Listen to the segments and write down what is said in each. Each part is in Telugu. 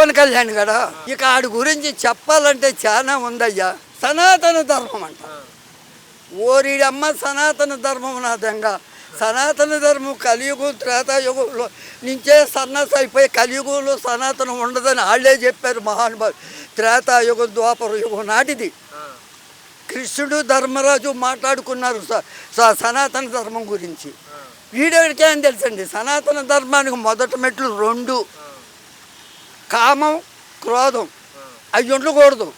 పవన్ కళ్యాణ్ గడ ఇక ఆడి గురించి చెప్పాలంటే చాలా ఉందయ్యా. సనాతన ధర్మం అంట. ఓరిడమ్మ సనాతన ధర్మం నా దెంగ. సనాతన ధర్మం కలియుగం త్రేతాయుగంలో నుంచే సన్నస్ అయిపోయి కలియుగంలో సనాతనం ఉండదని వాళ్ళే చెప్పారు మహానుభావులు. త్రేతాయుగం ద్వాపర యుగం నాటిది. కృష్ణుడు ధర్మరాజు మాట్లాడుకున్నారు స- స- సనాతన ధర్మం గురించి. వీడెవరికి తెలుసండి? సనాతన ధర్మానికి మొదటి మెట్లు రెండు. కామం క్రోధం అవి ఉండకూడదు.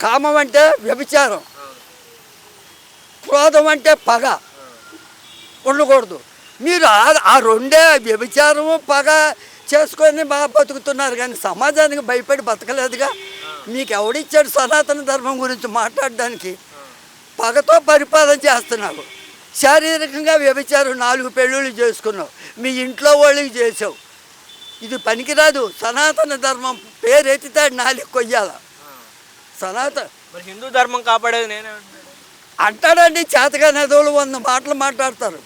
కామం అంటే వ్యభిచారం. క్రోధం అంటే పగ. ఉండకూడదు. మీరు ఆ- ఆ రెండే వ్యభిచారము పగ చేసుకొని బాగా బతుకుతున్నారు కానీ సమాజానికి భయపడి బతకలేదుగా. మీకు ఎవడిచ్చాడు సనాతన ధర్మం గురించి మాట్లాడడానికి? పగతో పరిపాలన చేస్తున్నావు. శారీరకంగా వ్యభిచారం నాలుగు పెళ్ళిళ్ళు చేసుకున్నావు. మీ ఇంట్లో వాళ్ళకి చేసావు. ఇది పనికిరాదు. సనాతన ధర్మం పేరు ఎత్తితాడు నాలుగు కొయ్యాల. సనాతన మరి హిందూ ధర్మం కాపాడేది నేనే. అంటాడండి చేతగా నదువులు వంద మాటలు మాట్లాడతారు.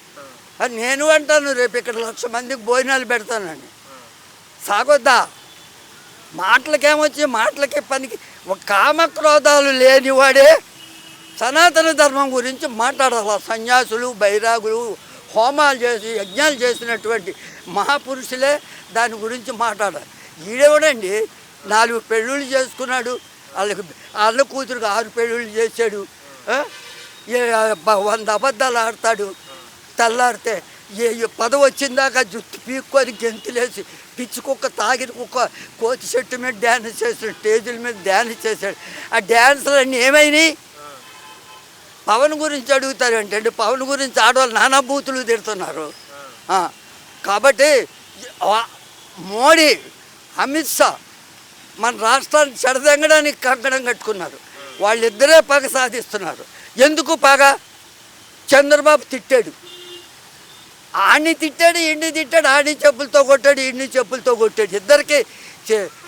అని నేను అంటాను రేపు ఇక్కడ లక్ష మందికి భోజనాలు పెడతానని. సాగొద్దా? మాటలకేమొచ్చి మాటలకి పనికి ఒక కామక్రోధాలు లేనివాడే సనాతన ధర్మం గురించి మాట్లాడాలి? సన్యాసులు బైరాగులు హోమాలు చేసి యజ్ఞాలు చేసినటువంటి మహాపురుషులే దాని గురించి మాట్లాడాలి ఈడెవడండి? నాలుగు పెళ్ళిళ్ళు చేసుకున్నాడు. వాళ్ళకి అన్న కూతురుకు ఆరు పెళ్ళిళ్ళు చేశాడు. ఏ వంద అబద్ధాలు ఆడతాడు. తెల్లారితే ఏ పద వచ్చిందాక జుట్టు పీక్కొని గెంతులేసి పిచ్చి కుక్క తాగిన కుక్క కోతి చెట్టు మీద డ్యాన్స్ చేశాడు స్టేజీల మీద డ్యాన్స్ చేశాడు. ఆ డ్యాన్సులన్నీ ఏమైనాయి? పవన్ గురించి అడుగుతారంటే అండి పవన్ గురించి ఆడవాళ్ళు నానా బూతులు తిడుతున్నారు. కాబట్టి మోడీ అమిత్ షా మన రాష్ట్రాన్ని చెడదెంగడానికి కంకణం కట్టుకున్నారు. వాళ్ళిద్దరే పగ సాధిస్తున్నారు. ఎందుకు పగ? చంద్రబాబు తిట్టాడు. ఆడిని తిట్టాడు ఈడిని తిట్టాడు ఆడిని చెప్పులతో కొట్టాడు ఈడిని చెప్పులతో కొట్టాడు. ఇద్దరికి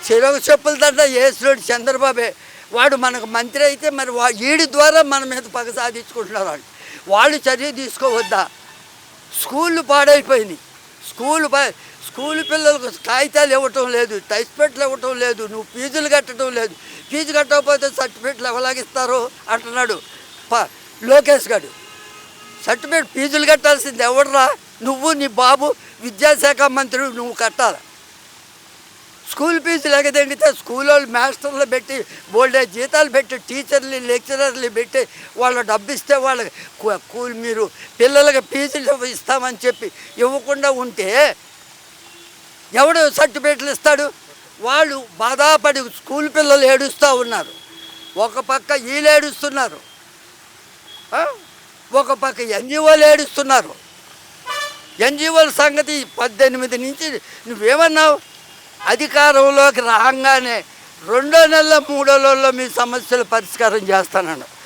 చెరొక చెప్పుల దండ వేసినాడు చంద్రబాబే. వాడు మనకు మంత్రి అయితే మరి వా ఈడి ద్వారా మన మీద పగ సాధించుకుంటున్నారు వాళ్ళు. వాళ్ళు చర్య తీసుకోవద్దా? స్కూళ్ళు పాడైపోయినాయి. స్కూల్ పా స్కూల్ పిల్లలకు కాగితాలు ఇవ్వటం లేదు టైస్పెట్లు ఇవ్వటం లేదు నువ్వు ఫీజులు కట్టడం లేదు. ఫీజు కట్టకపోతే సర్టిఫికెట్లు ఎవలాగిస్తారు అంటున్నాడు ప లోకేష్ గారు సర్టిఫికేట్ ఫీజులు కట్టాల్సింది ఎవడరా? నువ్వు నీ బాబు విద్యాశాఖ మంత్రి నువ్వు కట్టాలి? స్కూల్ ఫీజులు ఎగదండితే స్కూల్ వాళ్ళు మాస్టర్లు పెట్టి బోల్డే జీతాలు పెట్టి టీచర్లు లెక్చరర్లు పెట్టి వాళ్ళు డబ్బు ఇస్తే వాళ్ళకి కూల్ మీరు పిల్లలకి ఫీజులు ఇస్తామని చెప్పి ఇవ్వకుండా ఉంటే ఎవడు సర్టిఫికేట్లు ఇస్తాడు? వాళ్ళు బాధాపడి స్కూల్ పిల్లలు ఏడుస్తూ ఉన్నారు. ఒక పక్క వీళ్ళు ఏడుస్తున్నారు. ఒక పక్క ఎన్జిఓలు ఏడుస్తున్నారు. ఎన్జిఓల సంగతి పద్దెనిమిది నుంచి నువ్వేమన్నావు? అధికారంలోకి రాగానే రెండో నెల మూడో నెలలో మీ సమస్యలు పరిష్కారం చేస్తానన్నావు.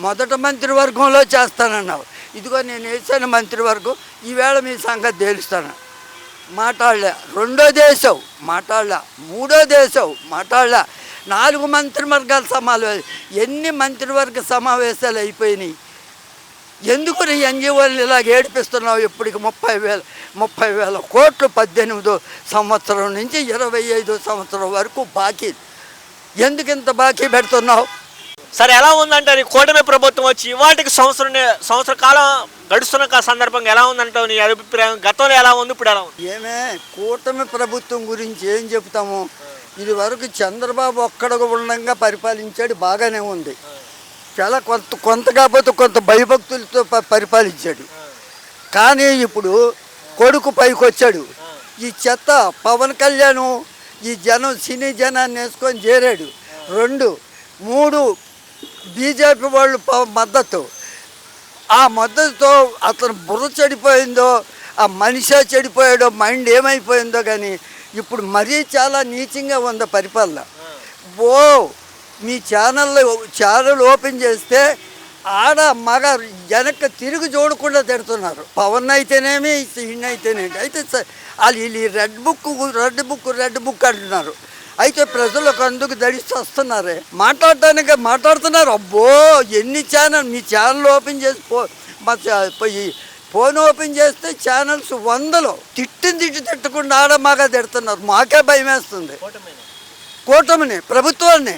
మొదట మంత్రివర్గంలో చేస్తానన్నావు. ఇదిగో నేను వేసాను మంత్రివర్గం ఈవేళ మీ సంగతి తేలుస్తాను. మాట్లాడలే. రెండో దేశం మాట్లాడలే. మూడో దేశం మాట్లాడలే. నాలుగు మంత్రివర్గాల సమావేశం. ఎన్ని మంత్రివర్గ సమావేశాలు అయిపోయినాయి? ఎందుకు నీ ఎన్జిఓలు ఇలా ఏడిపిస్తున్నావు? ఇప్పటికి ముప్పై వేల ముప్పై వేల కోట్లు పద్దెనిమిదో సంవత్సరం నుంచి ఇరవై ఐదో సంవత్సరం వరకు బాకీ. ఎందుకు ఇంత బాకీ పెడుతున్నావు? సరే ఎలా ఉందంటారు? ఈ కూటమి ప్రభుత్వం వచ్చి ఇవాటికి సంవత్సరం సంవత్సర కాలం గడుస్తున్న కా- సందర్భంగా ఎలా ఉందంటావు? నీ అభిప్రాయం గతంలో ఎలా ఉంది? ఇప్పుడు ఎలా ఉంది? ఏమే కూటమి ప్రభుత్వం గురించి ఏం చెప్తాము? ఇది వరకు చంద్రబాబు ఒక్కడ ఉండగా పరిపాలించాడు బాగానే ఉంది. చాలా కొంత కొంత కాకపోతే కొంత భయభక్తులతో ప- పరిపాలించాడు. కానీ ఇప్పుడు కొడుకు పైకి వచ్చాడు. ఈ చెత్త పవన్ కళ్యాణ్ ఈ జనం సినీ జనాన్ని వేసుకొని చేరాడు. రెండు మూడు బీజేపీ వాళ్ళు మద్దతు. ఆ మద్దతుతో అతను బుర్ర చెడిపోయిందో ఆ మనిషి చెడిపోయాడో మైండ్ ఏమైపోయిందో కానీ ఇప్పుడు మరీ చాలా నీచంగా ఉంది పరిపాలన. ఓ మీ ఛానల్లో ఛానల్ ఓపెన్ చేస్తే ఆడ మగ వెనక్కి తిరిగి చూడకుండా తిడుతున్నారు. పవన్ అయితేనేమి ఈయన అయితేనేమి. అయితే వాళ్ళు వీళ్ళు ఈ red book red book red book అంటున్నారు. అయితే ప్రజలకు అందుకు దడిచి వస్తున్నారే. మాట్లాడటానికి మాట్లాడుతున్నారు. అబ్బో ఎన్ని ఛానల్ మీ ఛానల్ ఓపెన్ చేసి పో ఫోన్ ఓపెన్ చేస్తే ఛానల్స్ వందలు. తిట్టిన తిట్టి తిట్టకుండా ఆడమాగా తిడుతున్నారు. మాకే భయం వేస్తుంది కూటమిని ప్రభుత్వాన్ని.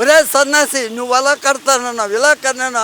ఒరే సన్నాసి నువ్వు అలా కడతానన్నావు ఇలా కన్నాను